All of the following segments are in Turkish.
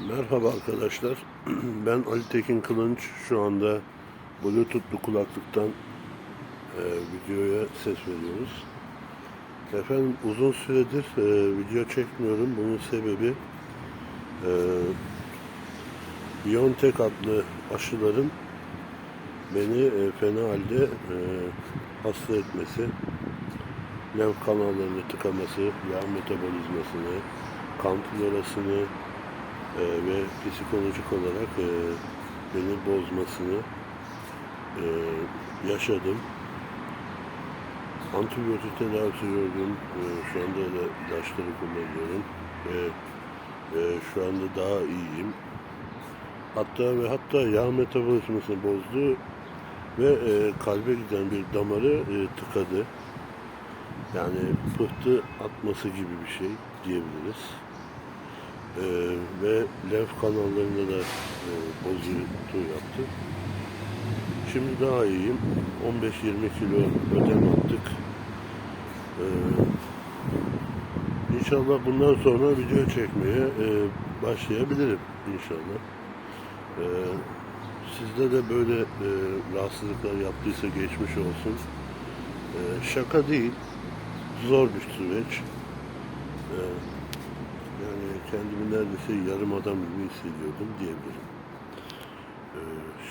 Merhaba arkadaşlar. Ben Ali Tekin Kılınç. Şu anda Bluetooth'lu kulaklıktan e, videoya ses veriyoruz. Efendim uzun süredir e, video çekmiyorum. Bunun sebebi e, Biontech adlı aşıların beni e, fena halde e, hasta etmesi, lenf kanallarını tıkaması, yağ metabolizmasını, kan florasını, e, ve psikolojik olarak e, beni bozmasını e, yaşadım. Antibiyotik tedavisi gördüm. E, şu anda da ilaçları kullanıyorum ve e, şu anda daha iyiyim. Hatta ve hatta yağ metabolizmasını bozdu ve e, kalbe giden bir damarı e, tıkadı. Yani pıhtı atması gibi bir şey diyebiliriz. Ee, ve lenf kanallarında da e, bozuntu yaptı. Şimdi daha iyiyim. 15-20 kilo ödem attık. Ee, inşallah bundan sonra video çekmeye e, başlayabilirim inşallah. Ee, sizde de böyle e, rahatsızlıklar yaptıysa geçmiş olsun. Ee, şaka değil, zor bir süreç. Ee, yani kendimi neredeyse yarım adam gibi hissediyordum diyebilirim. Ee,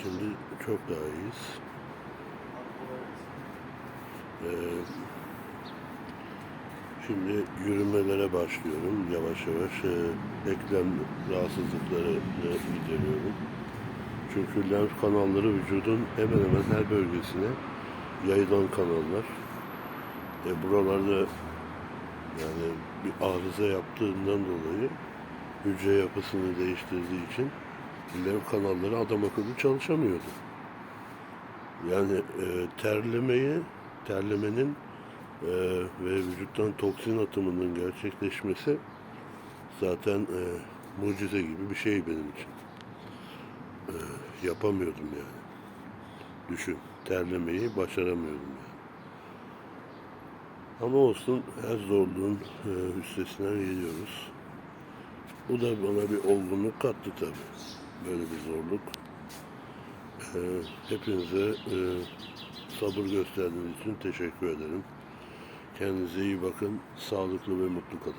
şimdi çok daha iyiyiz. Ee, şimdi yürümelere başlıyorum. Yavaş yavaş e, eklem rahatsızlıkları gideriyorum. Çünkü lenf kanalları vücudun hemen hemen her bölgesine yayılan kanallar. E, buralarda yani bir arıza yaptığından dolayı hücre yapısını değiştirdiği için lenf kanalları adam akıllı çalışamıyordu. Yani e, terlemeyi, terlemenin e, ve vücuttan toksin atımının gerçekleşmesi zaten e, mucize gibi bir şey benim için. E, yapamıyordum yani. Düşün, terlemeyi başaramıyordum yani. Ama olsun her zorluğun e, üstesinden geliyoruz. Bu da bana bir olgunluk kattı tabii. Böyle bir zorluk. E, hepinize e, sabır gösterdiğiniz için teşekkür ederim. Kendinize iyi bakın. Sağlıklı ve mutlu kalın.